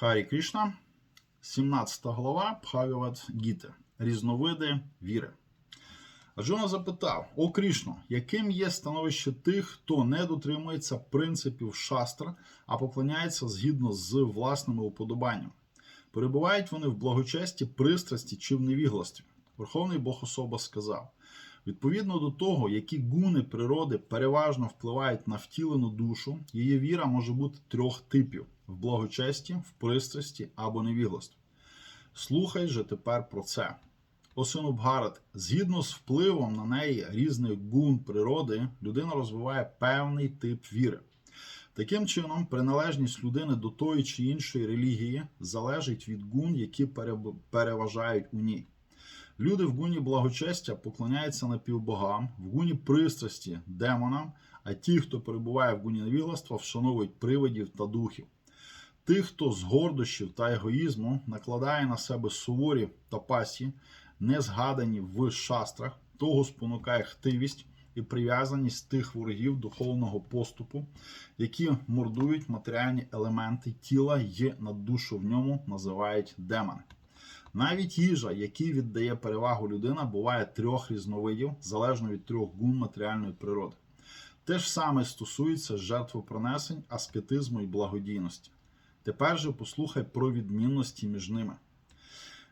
Харі Кришна, 17 глава Бхагават Гіти. Різновиди віри. Арджуна запитав: О Кришно, яким є становище тих, хто не дотримується принципів шастр, а поклоняється згідно з власними уподобаннями? Перебувають вони в благочесті, пристрасті чи в невігластві? Верховний Бог особа сказав: відповідно до того, які гуни природи переважно впливають на втілену душу, її віра може бути трьох типів: в благочесті, в пристрасті або невігластві. Слухай же тепер про це. О сину Бгарат, згідно з впливом на неї різних гун природи, людина розвиває певний тип віри. Таким чином, приналежність людини до тої чи іншої релігії залежить від гун, які переважають у ній. Люди в гуні благочестя поклоняються напівбогам, в гуні пристрасті демонам, а ті, хто перебуває в гуні невігластва, вшановують привидів та духів. Тих, хто з гордощів та егоїзму накладає на себе суворі тапасі, не згадані в шастрах, того спонукає хтивість і прив'язаність тих ворогів духовного поступу, які мордують матеріальні елементи тіла і наддушу в ньому називають демони. Навіть їжа, якій віддає перевагу людина, буває трьох різновидів, залежно від трьох гун матеріальної природи. Те ж саме стосується жертвопринесень, аскетизму і благодійності. Тепер же послухай про відмінності між ними.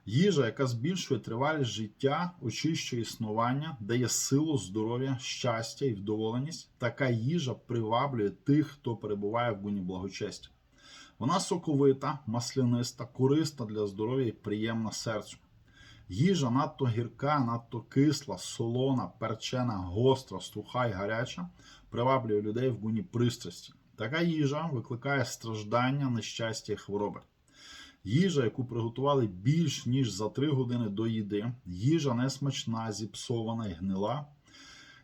Їжа, яка збільшує тривалість життя, очищує існування, дає силу, здоров'я, щастя і вдоволеність, така їжа приваблює тих, хто перебуває в гуні благочестя. Вона соковита, масляниста, корисна для здоров'я і приємна серцю. Їжа надто гірка, надто кисла, солона, перчена, гостра, суха й гаряча приваблює людей в гуні пристрасті. Така їжа викликає страждання, нещастя і хвороби. Їжа, яку приготували більш ніж за 3 години до їди, їжа несмачна, зіпсована і гнила.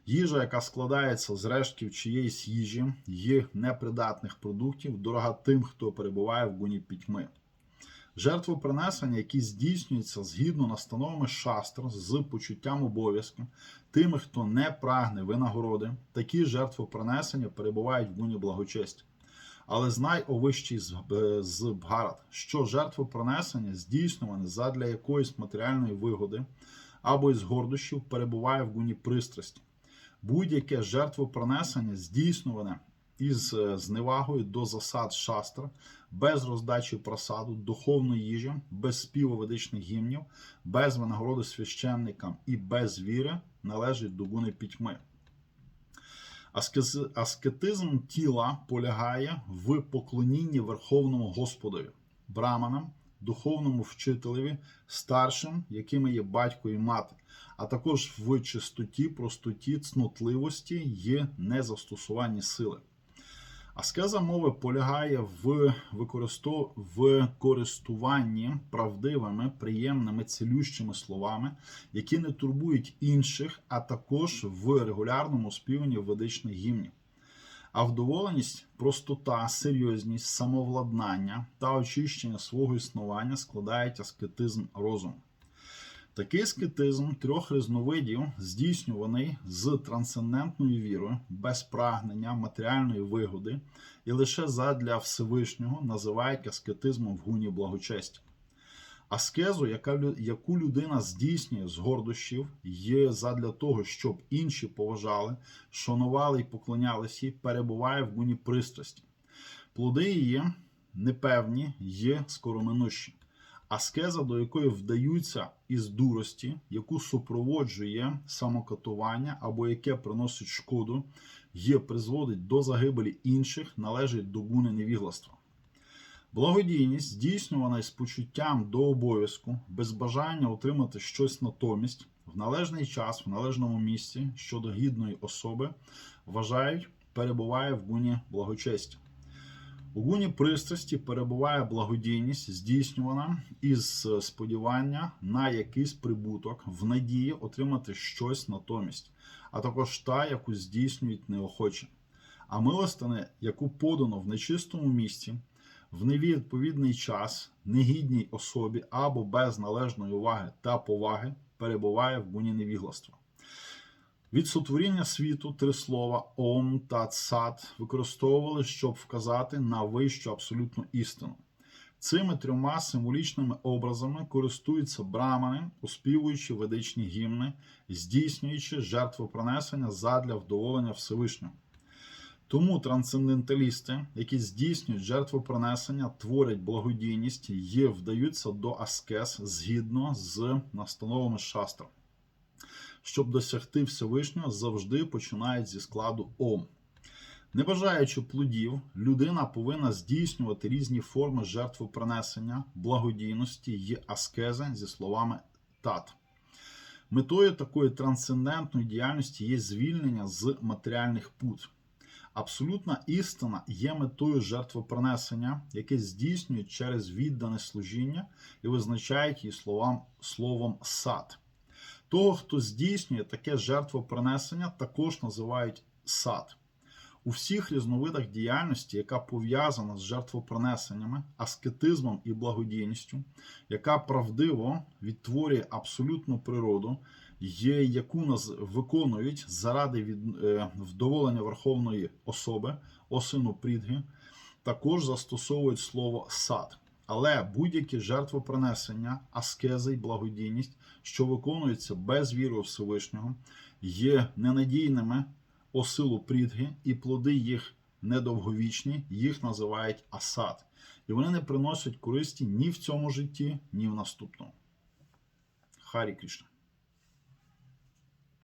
Їжа, яка складається з рештків чиєїсь їжі, є непридатних продуктів, дорога тим, хто перебуває в гуні пітьми. Жертвопринесення, які здійснюються згідно настановами шастр з почуттям обов'язку, тими, хто не прагне винагороди, такі жертвопринесення перебувають в гуні благочесті. Але знай, о вищий з, е, Бгарат, що жертвопринесення, здійснюване задля якоїсь матеріальної вигоди або із гордощів, перебуває в гуні пристрасті. Будь-яке жертвопринесення, здійснюване із е, зневагою до засад шастр, без роздачі просаду, духовної їжі, без співу ведичних гімнів, без винагороди священникам і без віри, належить до гуни пітьми. Аскетизм тіла полягає в поклонінні Верховному Господові, браманам, духовному вчителеві, старшим, якими є батько і мати, а також в чистоті, простоті, цнотливості і незастосуванні сили. Аскеза мови полягає в, використов... в користуванні правдивими, приємними, цілющими словами, які не турбують інших, а також в регулярному співанні ведичних гімнів. А вдоволеність, простота, серйозність, самовладнання та очищення свого існування складають аскетизм розуму. Такий аскетизм трьох різновидів, здійснюваний з трансцендентною вірою, без прагнення матеріальної вигоди і лише задля Всевишнього, називають аскетизмом в гуні благочестя. Аскезу, яка, яку людина здійснює з гордощів, є задля того, щоб інші поважали, шанували і поклонялися їй, перебуває в гуні пристрасті. Плоди її непевні, є скороминущі. Аскеза, до якої вдаються із дурості, яку супроводжує самокатування або яке приносить шкоду, є призводить до загибелі інших, належить до гуни невігластва. Благодійність, здійснювана із почуттям до обов'язку, без бажання отримати щось натомість, в належний час, в належному місці щодо гідної особи, вважають, перебуває в гуні благочестя. У гуні пристрасті перебуває благодійність, здійснювана із сподівання на якийсь прибуток, в надії отримати щось натомість, а також та, яку здійснюють неохоче. А милостине, яку подано в нечистому місці, в невідповідний час, негідній особі або без належної уваги та поваги, перебуває в гуні невігластва. Від сотворіння світу три слова Ом та Цат використовували, щоб вказати на вищу абсолютну істину. Цими трьома символічними образами користуються брамани, оспівуючи ведичні гімни, здійснюючи жертвопринесення задля вдоволення Всевишнього. Тому трансценденталісти, які здійснюють жертвопринесення, творять благодійність і вдаються до аскез згідно з настановами шастра. Щоб досягти Всевишнього, завжди починають зі складу Ом. Не бажаючи плодів, людина повинна здійснювати різні форми жертвопринесення, благодійності й аскези зі словами тат. Метою такої трансцендентної діяльності є звільнення з матеріальних пут. Абсолютна істина є метою жертвопринесення, яке здійснюють через віддане служіння і визначають її словам, словом сад. Того, хто здійснює таке жертвопринесення, також називають сад. У всіх різновидах діяльності, яка пов'язана з жертвопринесеннями, аскетизмом і благодійністю, яка правдиво відтворює абсолютну природу, є, яку нас виконують заради від, е, вдоволення верховної особи, осину Прідги, також застосовують слово сад. Але будь-які жертвопринесення, аскези й благодійність, що виконуються без віри у Всевишнього, є ненадійними о силу прідги, і плоди їх недовговічні, їх називають асад. І вони не приносять користі ні в цьому житті, ні в наступному. Харі Кришна.